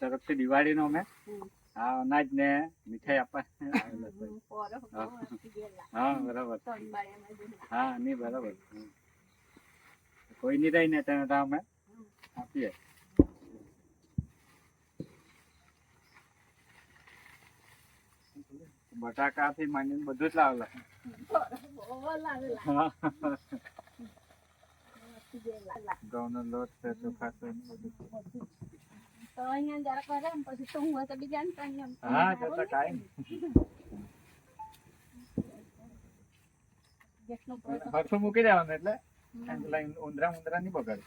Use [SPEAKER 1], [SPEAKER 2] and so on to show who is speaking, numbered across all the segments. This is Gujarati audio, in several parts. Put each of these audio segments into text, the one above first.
[SPEAKER 1] તરફથી દિવાળીનો અમે
[SPEAKER 2] હા
[SPEAKER 1] આ અનાજ ને મીઠાઈ આપવા. હા. બરાબર. હા નહીં બરાબર. કોઈ નહીં રહી ને તેને અમે આપીએ. બટાકા થી માંડીને બધું જ લાવેલા.
[SPEAKER 2] ઘઉં.
[SPEAKER 1] ઘઉંનો લોટ છે ચોખા ને.
[SPEAKER 2] તો અહીંયા જરાક વાર એમ પછી તો હું હોય તો બીજાને ત્યાં.
[SPEAKER 1] હા જતા
[SPEAKER 2] પોરો.
[SPEAKER 1] હરખું મૂકી દેવાનું એટલે. ઉંદરા ઉંદરા નહીં બગાડે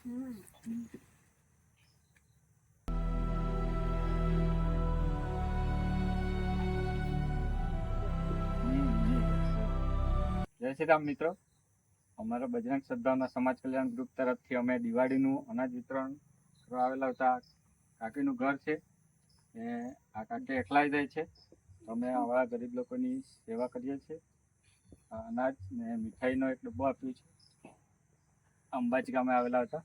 [SPEAKER 1] જય શ્રી રામ મિત્રો અમારા બજરંગ સદ્ભાવના સમાજ કલ્યાણ ગ્રુપ તરફથી અમે દિવાળીનું અનાજ વિતરણ કરવા આવેલા હતા કાકીનું ઘર છે. એ આ કાકી એકલાઈ જાય છે. અમે આવા ગરીબ લોકોની સેવા કરીએ છીએ. અનાજ ને મીઠાઈનો એક ડબ્બો આપ્યું છે. અંબાજી ગામે આવેલા હતા.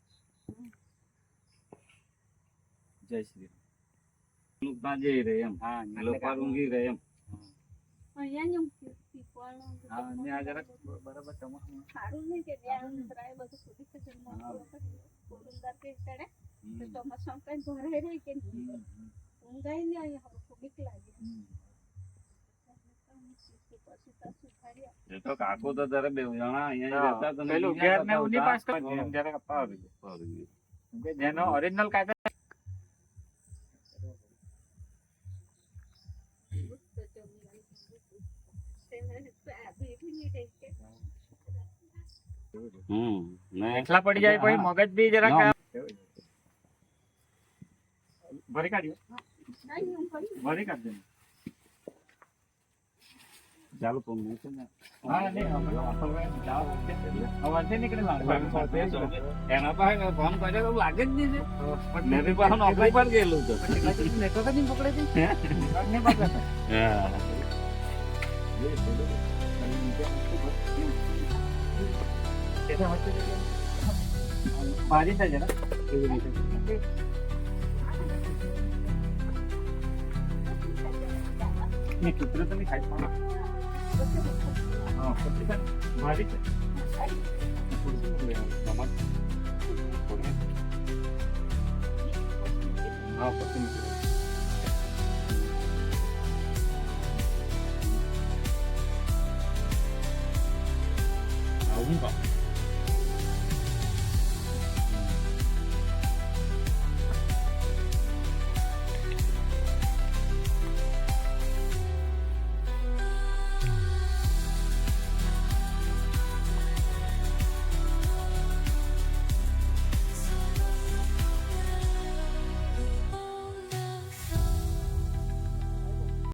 [SPEAKER 1] જય શ્રી રામ
[SPEAKER 3] જઈ રહે એમ.
[SPEAKER 1] હા
[SPEAKER 3] લોકો ઊંઘી રહે એમ.
[SPEAKER 2] અહીંયા જ હા
[SPEAKER 1] અને આ જરાક બરાબર તમારું
[SPEAKER 2] સારું નહીં કે બધું સુધી છે જન્મ
[SPEAKER 1] હા.
[SPEAKER 2] પોરુંદર કે
[SPEAKER 1] હમ.
[SPEAKER 2] કઈ ભરાય રહી કે ઊંઘાઈ ને અહીંયા હરખું બીક લાગે
[SPEAKER 1] હમ.
[SPEAKER 2] પછી તો સુધાર્યા.
[SPEAKER 3] એ તો કાકો તો તારે બે જણા અહીંયા રહેતા તો
[SPEAKER 1] પેલું ઘેર ને એવું પાસ
[SPEAKER 3] હતા.
[SPEAKER 1] કરજે, એમ જરાક અપાવજો.
[SPEAKER 3] ફરી.
[SPEAKER 1] કેમ કે જેનો ઓરિજિનલ કાગળ
[SPEAKER 2] તો જમી તેને આ ભેગી નહીં રહી કે
[SPEAKER 3] હમ ને
[SPEAKER 1] પડી જાય પછી મગજ બી
[SPEAKER 3] જરા.
[SPEAKER 1] ભરી કાઢ્યો? ભરી કાઢજો.
[SPEAKER 3] ચાલુ છે ને.
[SPEAKER 1] હા નહીં છે.
[SPEAKER 3] એના પાસે ફોન કર્યો તો લાગે જ નહીં છે. મેં બી નોકરી ગયેલું તો
[SPEAKER 1] નેટવર્ક જ નહીં પકડે છે. નહીં પકડે.
[SPEAKER 3] હા.
[SPEAKER 1] એટલે વચ્ચે મારી થાય જરા. નહીં, કૂતરું તો નહીં ખાય પણ. હા, પછી